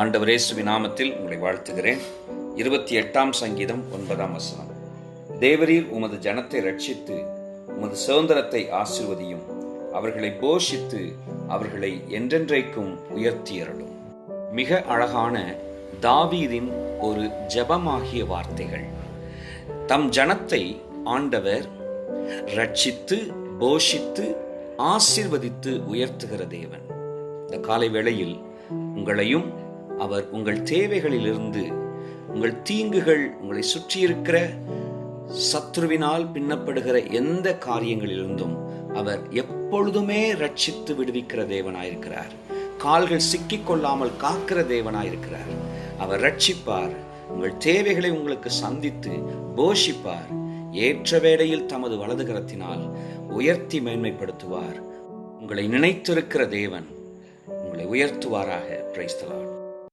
ஆண்டவர் இயேசுவின் நாமத்தில் உங்களை வாழ்த்துகிறேன். இருபத்தி எட்டாம் சங்கீதம் ஒன்பதாம் வசனம். தேவரீர் உமது ஜனத்தை ரட்சித்து உமது சுதந்திரத்தை ஆசிர்வதியும் அவர்களை போஷித்து அவர்களை என்றென்றைக்கும் உயர்த்தியரடும் மிக அழகான தாவீதின் ஒரு ஜெபமாகிய வார்த்தைகள். தம் ஜனத்தை ஆண்டவர் ரட்சித்து போஷித்து ஆசிர்வதித்து உயர்த்துகிற தேவன். இந்த காலை வேளையில் உங்களையும் அவர் உங்கள் தேவைகளிலிருந்து உங்கள் தீங்குகள் உங்களை சுற்றியிருக்கிற சத்ருவினால் பின்னப்படுகிற எந்த காரியங்களிலிருந்தும் அவர் எப்பொழுதுமே ரட்சித்து விடுவிக்கிற தேவனாயிருக்கிறார். கால்கள் சிக்கிக் கொள்ளாமல் காக்கிற தேவனாயிருக்கிறார். அவர் ரட்சிப்பார் உங்கள் தேவைகளை உங்களுக்கு சந்தித்து போஷிப்பார். ஏற்ற வேளையில் தமது வலதுகரத்தினால் உயர்த்தி மேன்மைப்படுத்துவார். உங்களை நினைத்திருக்கிற தேவன் உங்களை உயர்த்துவாராக பிரைஸ்தலான்